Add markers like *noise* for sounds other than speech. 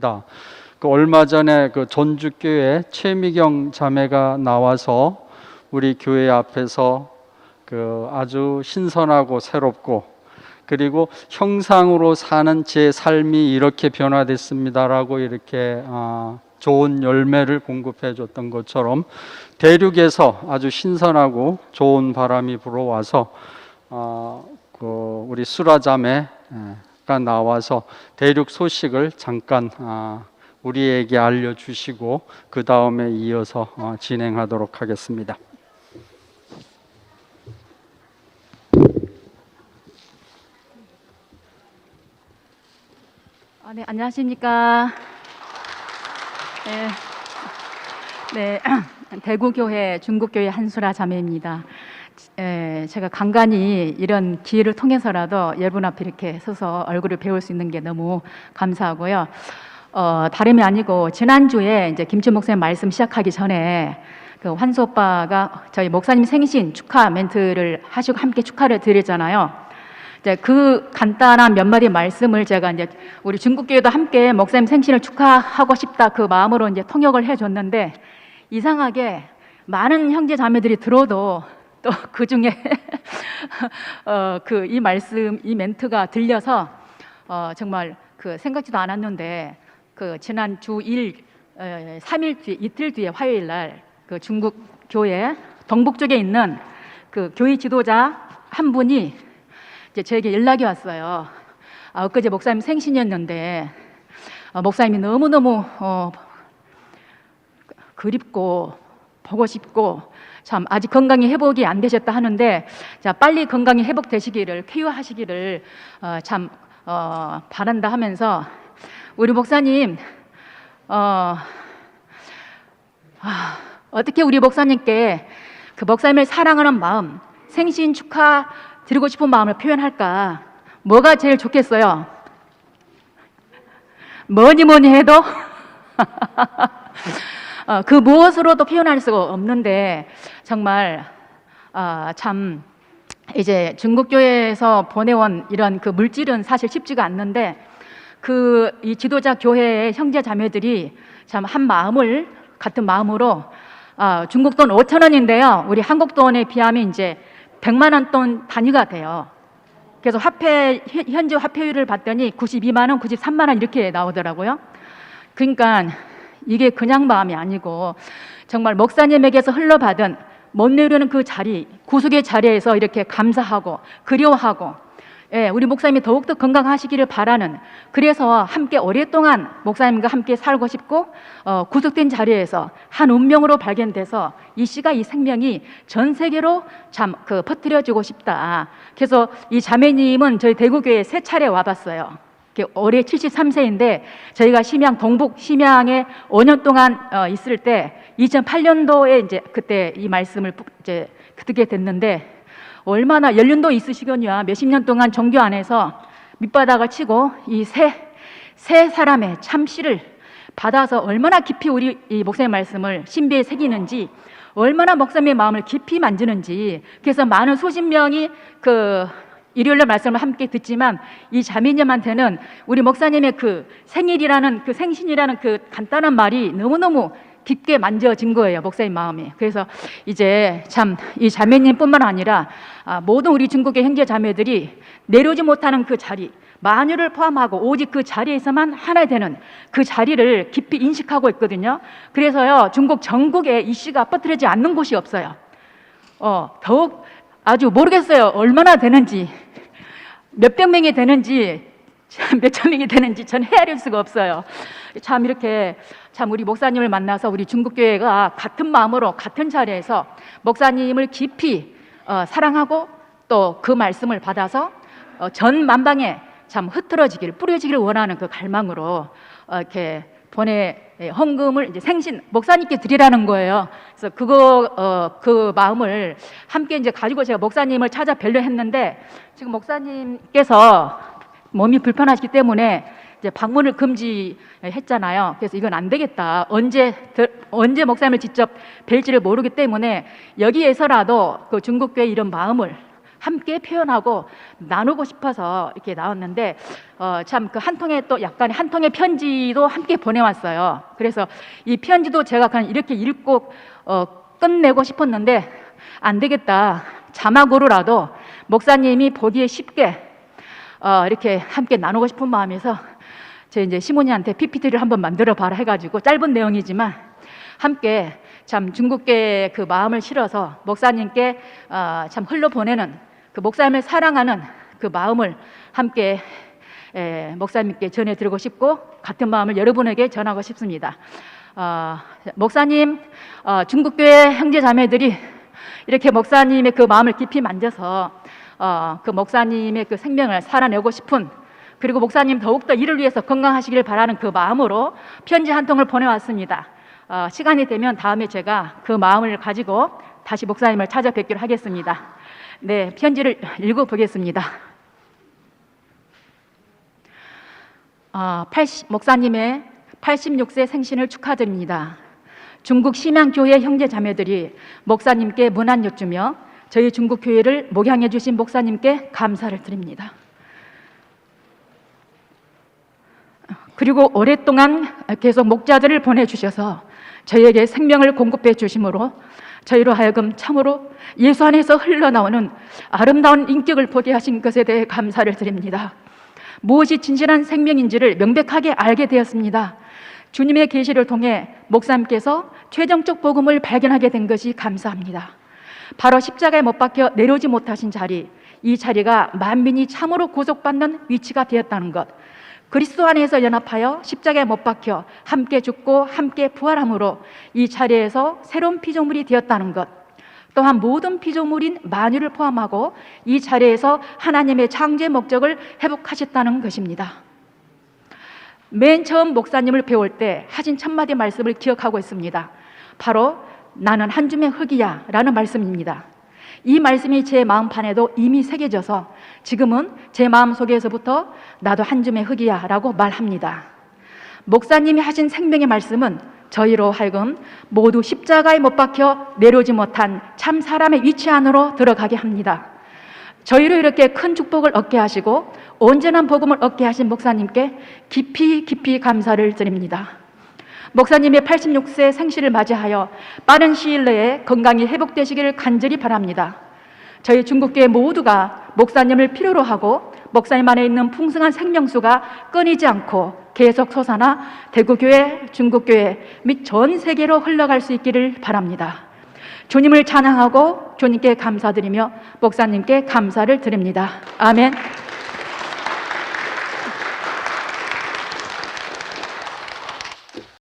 다. 그 얼마 전에 그 전주교회 최미경 자매가 나와서 우리 교회 앞에서 그 아주 신선하고 새롭고 그리고 형상으로 사는 제 삶이 이렇게 변화됐습니다라고 이렇게 아, 좋은 열매를 공급해 줬던 것처럼 대륙에서 아주 신선하고 좋은 바람이 불어와서 아, 그 우리 수라자매 가 나와서 대륙 소식을 잠깐 아, 우리에게 알려주시고 그 다음에 이어서 어, 진행하도록 하겠습니다. 아, 네, 안녕하십니까. 네, 네, *clears throat* 대구교회 중국교회 한수라 자매입니다. 에, 제가 간간히 이런 기회를 통해서라도 여러분 앞에 이렇게 서서 얼굴을 배울 수 있는 게 너무 감사하고요. 어, 다름이 아니고 지난주에 이제 김치 목사님 말씀 시작하기 전에 그 환수 오빠가 저희 목사님 생신 축하 멘트를 하시고 함께 축하를 드리잖아요. 이제 그 간단한 몇 마디 말씀을 제가 이제 우리 중국교회도 함께 목사님 생신을 축하하고 싶다 그 마음으로 이제 통역을 해줬는데 이상하게 많은 형제 자매들이 들어도 또 *laughs* 그 중에 어 그 이 말씀 이 멘트가 들려서 어 정말 그 생각지도 않았는데 그 지난 주일 에, 3일 뒤 이틀 뒤에 화요일 날 그 중국 교회 동북 쪽에 있는 그 교회 지도자 한 분이 이제 저에게 연락이 왔어요. 아, 엊그제 목사님 생신이었는데 어, 목사님이 너무 너무 어, 그립고 보고 싶고 참 아직 건강이 회복이 안 되셨다 하는데 자 빨리 건강이 회복되시기를 쾌유하시기를 어, 참 어, 바란다 하면서 우리 목사님 어, 아, 어떻게 우리 목사님께 그 목사님을 사랑하는 마음 생신 축하 드리고 싶은 마음을 표현할까 뭐가 제일 좋겠어요? 뭐니 뭐니 해도 *laughs* 어, 그 무엇으로도 표현할 수가 없는데 정말 아, 참 이제 중국 교회에서 보내온 이런 그 물질은 사실 쉽지가 않는데 그 이 지도자 교회의 형제 자매들이 참 한 마음을 같은 마음으로 아, 중국 돈 5천 원인데요. 우리 한국 돈에 비하면 이제 100만 원 돈 단위가 돼요. 그래서 화폐 현- 현재 화폐율을 봤더니 92만 원, 93만 원 이렇게 나오더라고요. 그러니까 이게 그냥 마음이 아니고 정말 목사님에게서 흘러받은 못 내려는 그 자리, 구속의 자리에서 이렇게 감사하고 그리워하고 예, 우리 목사님이 더욱더 건강하시기를 바라는 그래서 함께 오랫동안 목사님과 함께 살고 싶고 어, 구속된 자리에서 한 운명으로 발견돼서 이 씨가 이 생명이 전 세계로 참 그 퍼뜨려지고 싶다. 그래서 이 자매님은 저희 대구교회 세 차례 와봤어요. 올해 73세인데 저희가 심양 동북 심양에 5년 동안 어, 있을 때 2008년도에 이제 그때 이 말씀을 부- 이제 듣게 됐는데 얼마나 연륜도 있으시거냐 몇십 년 동안 종교 안에서 밑바닥을 치고 이세세 사람의 참씨를 받아서 얼마나 깊이 우리 이 목사님 말씀을 신비에 새기는지 얼마나 목사님의 마음을 깊이 만지는지 그래서 많은 수십 명이 그 일요일날 말씀을 함께 듣지만 이 자매님한테는 우리 목사님의 그 생일이라는 그 생신이라는 그 간단한 말이 너무너무 깊게 만져진 거예요 목사님 마음이. 그래서 이제 참 이 자매님뿐만 아니라 아, 모든 우리 중국의 형제 자매들이 내려오지 못하는 그 자리 만유를 포함하고 오직 그 자리에서만 하나 되는 그 자리를 깊이 인식하고 있거든요. 그래서요 중국 전국에 이 씨가 퍼뜨리지 않는 곳이 없어요. 어, 더욱 아주 모르겠어요. 얼마나 되는지, 몇백 명이 되는지, 몇천 명이 되는지 전 헤아릴 수가 없어요. 참 이렇게 참 우리 목사님을 만나서 우리 중국교회가 같은 마음으로 같은 자리에서 목사님을 깊이 어, 사랑하고 또 그 말씀을 받아서 어, 전 만방에 참 흐트러지기를 뿌려지기를 원하는 그 갈망으로 어, 이렇게 보내 예, 헌금을 이제 생신 목사님께 드리라는 거예요. 그래서 그거 어, 그 마음을 함께 이제 가지고 제가 목사님을 찾아 뵈려 했는데 지금 목사님께서 몸이 불편하시기 때문에 이제 방문을 금지했잖아요. 그래서 이건 안 되겠다. 언제 들- 언제 목사님을 직접 뵐지를 모르기 때문에 여기에서라도 그 중국교회 이런 마음을 함께 표현하고 나누고 싶어서 이렇게 나왔는데 어, 참 그 한 통의 또 약간 한 통의 편지도 함께 보내왔어요. 그래서 이 편지도 제가 그냥 이렇게 읽고 어, 끝내고 싶었는데 안 되겠다. 자막으로라도 목사님이 보기에 쉽게 어, 이렇게 함께 나누고 싶은 마음에서 제 이제 시모니한테 PPT를 한번 만들어 봐라 해가지고 짧은 내용이지만 함께 참 중국계 그 마음을 실어서 목사님께 어, 참 흘러 보내는 그 목사님을 사랑하는 그 마음을 함께 에, 목사님께 전해드리고 싶고 같은 마음을 여러분에게 전하고 싶습니다. 어, 목사님, 어, 중국교회 형제 자매들이 이렇게 목사님의 그 마음을 깊이 만져서 어, 그 목사님의 그 생명을 살아내고 싶은 그리고 목사님 더욱더 이를 위해서 건강하시길 바라는 그 마음으로 편지 한 통을 보내왔습니다. 어, 시간이 되면 다음에 제가 그 마음을 가지고 다시 목사님을 찾아뵙기로 하겠습니다. 네, 편지를 읽어보겠습니다. 아, 80, 목사님의 86세 생신을 축하드립니다. 중국 심양교회 형제 자매들이 목사님께 문안 여쭈며 저희 중국 교회를 목양해 주신 목사님께 감사를 드립니다. 그리고 오랫동안 계속 목자들을 보내주셔서 저희에게 생명을 공급해 주심으로 저희로 하여금 참으로 예수 안에서 흘러나오는 아름다운 인격을 보게 하신 것에 대해 감사를 드립니다. 무엇이 진실한 생명인지를 명백하게 알게 되었습니다. 주님의 계시를 통해 목사님께서 최종적 복음을 발견하게 된 것이 감사합니다. 바로 십자가에 못 박혀 내려오지 못하신 자리, 이 자리가 만민이 참으로 구속받는 위치가 되었다는 것. 그리스도 안에서 연합하여 십자가에 못 박혀 함께 죽고 함께 부활함으로 이 자리에서 새로운 피조물이 되었다는 것. 또한 모든 피조물인 만유를 포함하고 이 자리에서 하나님의 창조의 목적을 회복하셨다는 것입니다. 맨 처음 목사님을 배울 때 하신 첫마디 말씀을 기억하고 있습니다. 바로 나는 한 줌의 흙이야 라는 말씀입니다. 이 말씀이 제 마음판에도 이미 새겨져서 지금은 제 마음 속에서부터 나도 한 줌의 흙이야 라고 말합니다. 목사님이 하신 생명의 말씀은 저희로 하여금 모두 십자가에 못 박혀 내려오지 못한 참 사람의 위치 안으로 들어가게 합니다. 저희로 이렇게 큰 축복을 얻게 하시고 온전한 복음을 얻게 하신 목사님께 깊이 깊이 감사를 드립니다. 목사님의 86세 생신을 맞이하여 빠른 시일 내에 건강이 회복되시기를 간절히 바랍니다. 저희 중국교회 모두가 목사님을 필요로 하고 목사님 안에 있는 풍성한 생명수가 끊이지 않고 계속 솟아나 대구교회, 중국교회 및 전 세계로 흘러갈 수 있기를 바랍니다. 주님을 찬양하고 주님께 감사드리며 목사님께 감사를 드립니다. 아멘.